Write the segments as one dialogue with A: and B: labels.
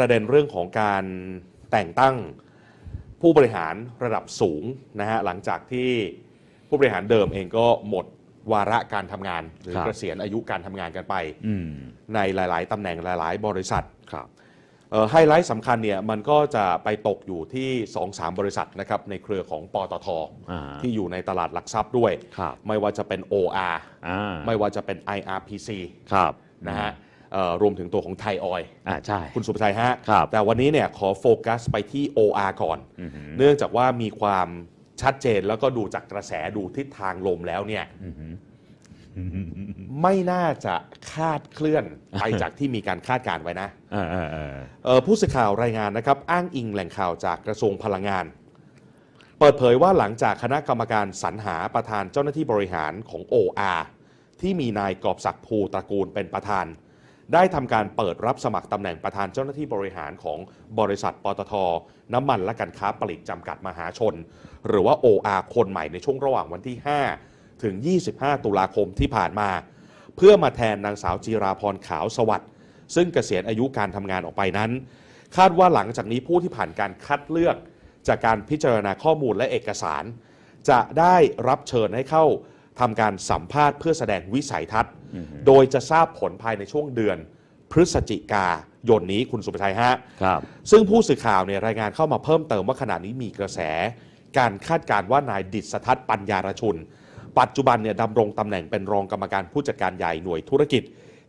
A: ประเด็นเรื่องของการแต่งตั้งผู้บริหารระดับสูงนะฮะหลังจากที่ผู้บริหารเดิมเองก็หมดวาระการทำงาน หรือ
B: ครับ
A: เกษียณอายุการทำงานกันไป
B: อืม
A: ในหลาย ๆตำแหน่งหลาย ๆ บริษัท
B: ครับ
A: เอ่อไฮไลท์สำคัญเนี่ยมันก็จะไปตกอยู่ที่ 2-3 บริษัทนะครับในเครือของปตท
B: อ่า
A: ที่อยู่ในตลาดหลักทรัพย์ด้วย
B: ครับ
A: ไม่ว่าจะเป็น OR
B: อ่า
A: ไม่ว่าจะเป็น IRPC
B: ครับ
A: นะฮะเอ่อ รวมถึงตัวของไทยออย
B: อ่าใช่
A: คุณสุภชัยฮะ
B: ครับ
A: แต่วันนี้เนี่ยขอโฟกัสไปที่ OR ก่อน
B: อือหือ
A: เนื่องจากว่ามีความชัดเจนแล้วก็ดูจากกระแสดูทิศทางลมแล้วเนี่ย
B: อือหือ
A: ไม่น่าจะคาดเคลื่อนไปจากที่มีการคาดการณ์ไว้นะ
B: อ่าอ่าอ่า
A: เอ่อผู้สื่อข่าวรายงานนะครับ อ้างอิงแหล่งข่าวจากกระทรวงพลังงาน เปิดเผยว่าหลังจากคณะกรรมการสรรหาประธานเจ้าหน้าที่บริหารของ OR ที่มีนายกอบศักดิ์ภูตระกูลเป็นประธาน ได้ทำการเปิดรับสมัครตำแหน่งประธานเจ้าหน้าที่บริหารของบริษัทปตท น้ำมันและการค้าปลีกจำกัดมหาชน หรือว่า OR คนใหม่ในช่วงระหว่างวันที่ 5 ถึง 25 ตุลาคมที่ผ่านมา เพื่อมาแทนนางสาวจีราพรขาวสวัสดิ์ซึ่งเกษียณอายุการทำงานออกไปนั้น คาดว่าหลังจากนี้ผู้ที่ผ่านการคัดเลือก จากการพิจารณาข้อมูลและเอกสาร จะได้รับเชิญให้เข้าทำการสัมภาษณ์เพื่อแสดงวิสัยทัศน์ โดยจะทราบผลภายในช่วงเดือน พฤศจิกายนนี้คุณสุภชัยฮะ
B: ครับ
A: ซึ่งผู้สื่อข่าวเนี่ยรายงานเข้ามาเพิ่มเติมว่าขณะนี้มีกระแส การคาดการณ์ว่านายดิษฐทัศน์ปัญญารชุน ปัจจุบันเนี่ยดำรงตำแหน่งเป็นรองกรรมการผู้จัดการใหญ่หน่วยธุรกิจ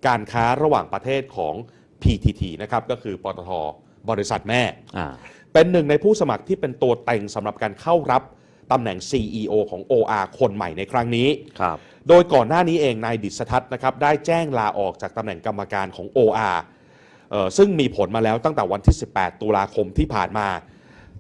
A: การค้าระหว่างประเทศของ PTT นะครับก็คือปตทบริษัทแม่
B: อ่า
A: เป็นหนึ่งในผู้สมัครที่เป็นตัวเต็งสำหรับการเข้ารับ ตำแหน่ง CEO ของ OR คนใหม่ในครั้งนี้
B: ครับ
A: โดยก่อนหน้านี้เองนายดิษฐทัศน์นะครับได้แจ้งลาออกจากตำแหน่งกรรมการของ OR เอ่อซึ่งมีผลมาแล้วตั้งแต่วันที่ 18 ตุลาคมที่ผ่านมา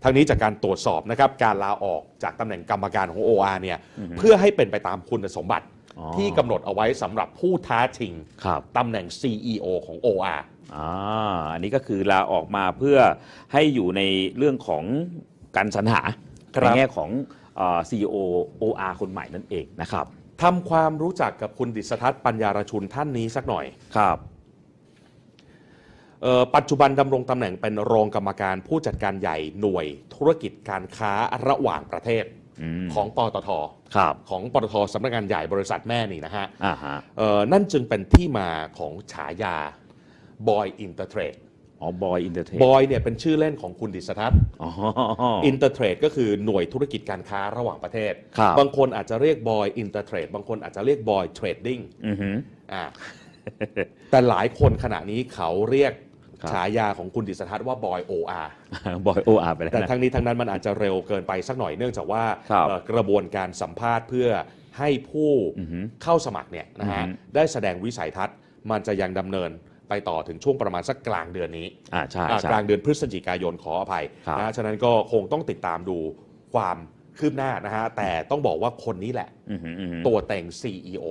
A: ทั้งนี้จากการตรวจสอบนะครับการลาออกจากตำแหน่งกรรมการของ OR เนี่ยเพื่อให้เป็นไปตามคุณสมบัติ
B: อ๋อ
A: ที่กำหนดเอาไว้สำหรับผู้ท้าชิง
B: ครับ
A: ตำแหน่ง CEO ของ OR
B: อ่าอันนี้ก็คือลาออกมาเพื่อให้อยู่ในเรื่องของการสรรหา
A: ครับ
B: ในแง่ของเอ่อ CEO OR คนใหม่นั่นเองนะครับ
A: ทำความรู้จักกับคุณดิษฐทัศน์ปัญญารชุนท่านนี้สักหน่อย
B: ครับ
A: เอ่อปัจจุบันดำรงตำแหน่งเป็นรองกรรมการผู้จัดการใหญ่หน่วยธุรกิจการค้าระหว่างประเทศ
B: อืม
A: ของปตท
B: ครับ
A: ของปตทสำนักงานใหญ่บริษัทแม่นี่นะฮะ
B: อ่าฮะ
A: เอ่อนั่นจึงเป็นที่มาของฉายาบอยอินเตอร์เทรด
B: อ๋อบอยอินเตอร์เทน
A: บอยเนี่ยเป็นชื่อเล่นของคุณดิษฐทัศน์
B: อ๋อ
A: อินเตอร์เทรดก็คือหน่วยธุรกิจการค้าระหว่างประเทศ
B: ครับ
A: บางคนอาจจะเรียกบอยอินเตอร์เทรดบางคนอาจจะเรียกบอยเทรดดิ้ง
B: อือหือ
A: อ่าแต่หลายคนขณะนี้เขาเรียก
B: ครับ
A: ฉายาของคุณดิษฐทัศน์ว่าบอยโออาร์
B: บอยโออาร์ไปแล้ว
A: แต่
B: นะ
A: ทั้งนี้ทั้งนั้นมันอาจจะเร็วเกินไปสักหน่อยเนื่องจากว่า
B: ครับ
A: เอ่อกระบวนการสัมภาษณ์เพื่อให้ผู้
B: อือหือ
A: เข้าสมัครเนี่ยนะฮะ
B: อือหือ
A: ได้แสดงวิสัยทัศน์มันจะยังดำเนิน ไปต่อถึงช่วงประมาณสักกลางเดือนนี้
B: อ่าใช่
A: อ่า
B: ใช่
A: กลางเดือนพฤศจิกายนขออภัย
B: ครับ
A: นะฉะนั้นก็คงต้องติดตามดูความคืบหน้านะฮะแต่ต้องบอกว่าคนนี้แหละ
B: อือหืออือหือ
A: ตัวเต็ง CEO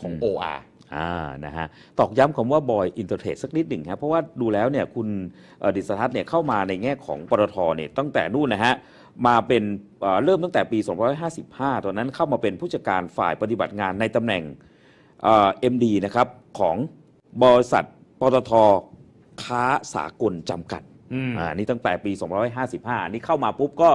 A: ของ
B: อืม
A: OR
B: อ่านะฮะตอกย้ำคำว่าบอยอินเตอร์เทรดสักนิดหนึ่งครับเพราะว่าดูแล้วเนี่ยคุณเอ่อดิษฐทัศน์เนี่ยเข้ามาในแง่ของปตทเนี่ยตั้งแต่นู่นนะฮะมาเป็นเอ่อเริ่มตั้งแต่ปี 2555 ตอนนั้นเข้ามาเป็นผู้จัดการฝ่ายปฏิบัติงานในตำแหน่งเอ็มดีนะครับของบริษัท ปตทค้าสากลจำกัด
A: อืม
B: อ่านี่ตั้งแต่ปี 2555นี่เข้ามาปุ๊บก็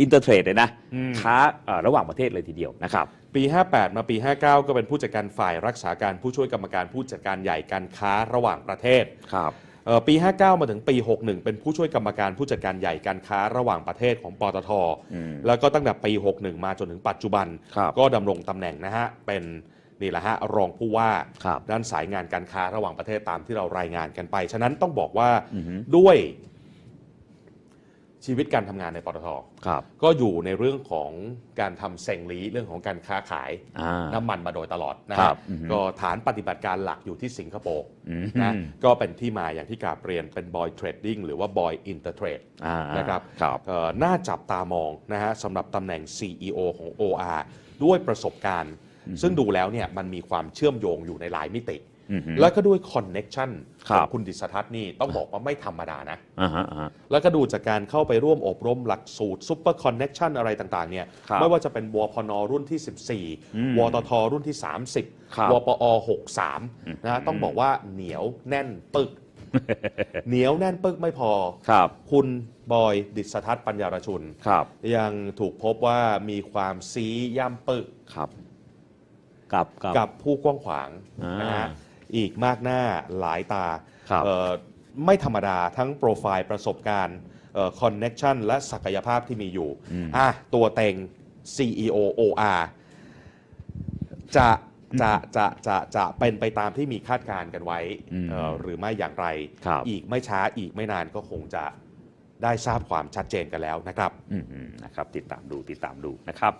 B: อินเตอร์เทรดเลยนะ
A: อืม
B: ค้าเอ่อระหว่างประเทศเลยทีเดียวนะครับ
A: ปี 58 มาปี 59 ก็เป็นผู้จัดการฝ่ายรักษาการผู้ช่วยกรรมการผู้จัดการใหญ่การค้าระหว่างประเทศ
B: ครับ
A: เอ่อปี 59 มาถึงปี 61 เป็นผู้ช่วยกรรมการผู้จัดการใหญ่การค้าระหว่างประเทศของปตท
B: อืม
A: แล้วก็ตั้งแต่ปี 61 มาจนถึงปัจจุบัน
B: ครับ
A: ก็ดำรงตำแหน่งนะฮะเป็น นี่แหละฮะรองผู้ว่า
B: ครับ
A: ด้านสายงานการค้าระหว่างประเทศตามที่เรารายงานกันไป ฉะนั้นต้องบอกว่า
B: อือหือ
A: ด้วยชีวิตการทำงานในปตท
B: ครับ
A: ก็อยู่ในเรื่องของการทำเซงลีเรื่องของการค้าขาย
B: อ่า
A: น้ำมันมาโดยตลอดนะ
B: ครั
A: ฮะ
B: บอือฮึ
A: ก็ฐานปฏิบัติการหลักอยู่ที่สิงคโปร์
B: อืม
A: นะก็เป็นที่มาอย่างที่กาบเรียนเป็นบอยเทรดดิ้งหรือว่าบอยอินเตอร์เทรด
B: อ่า
A: นะครับ
B: ครับ
A: เอ่อน่าจับตามองนะฮะสำหรับตำแหน่ง CEO ของ OR ด้วยประสบการณ์ ซึ่งดูแล้วเนี่ยมันมีความเชื่อมโยงอยู่ในหลายมิติ
B: อือฮึ
A: แล้วก็ด้วยคอนเน็ชัน
B: ค
A: ข
B: รั
A: อบงคุณดิษฐทัศน์นี่ต้องบอกว่าไม่ธรรมดานะ
B: อ่าฮะอ่าฮะ
A: แล้วก็ดูจากการเข้าไปร่วมอบรมหลักสูตรซุปเปอร์คอนเน็ชันอะไรต่างๆเนี่ย
B: ครับ
A: ไม่ว่าจะเป็นวพนรุ่นที่
B: อืม
A: 14 วตทรุ่นที่
B: ครับ
A: 30 วปอ 63นะฮะต้องบอกว่าเหนียวแน่นปึกเหนียวแน่นปึกไม่พอ
B: ครับ
A: คุณบอยดิษฐทัศน์ปัญญารชุน
B: ครับ
A: ยังถูกพบว่ามีความซีย่ำปึก
B: ครับ
C: กับกับ
A: กับผู้กว้างขวาง
B: อ่าน
A: นะฮะอีกมากหน้าหลายตา
B: ครับ
A: เอ่อไม่ธรรมดาทั้งโปรไฟล์ประสบการณ์คอนเน็ชันและศักยภาพที่มีอยู่
B: อืม
A: อะตัวเต็ง CEO OR จะจะจะจะจะเป็นไปตามที่มีคาดการณ์กันไว้
B: อืม
A: เอ่อหรือไม่อย่างไร
B: ครับ
A: อีกไม่ช้าอีกไม่นานก็คงจะได้ทราบความชัดเจนกันแล้วนะครับ
B: อืมๆนะครับติดตามดูติดตามดูนะครับ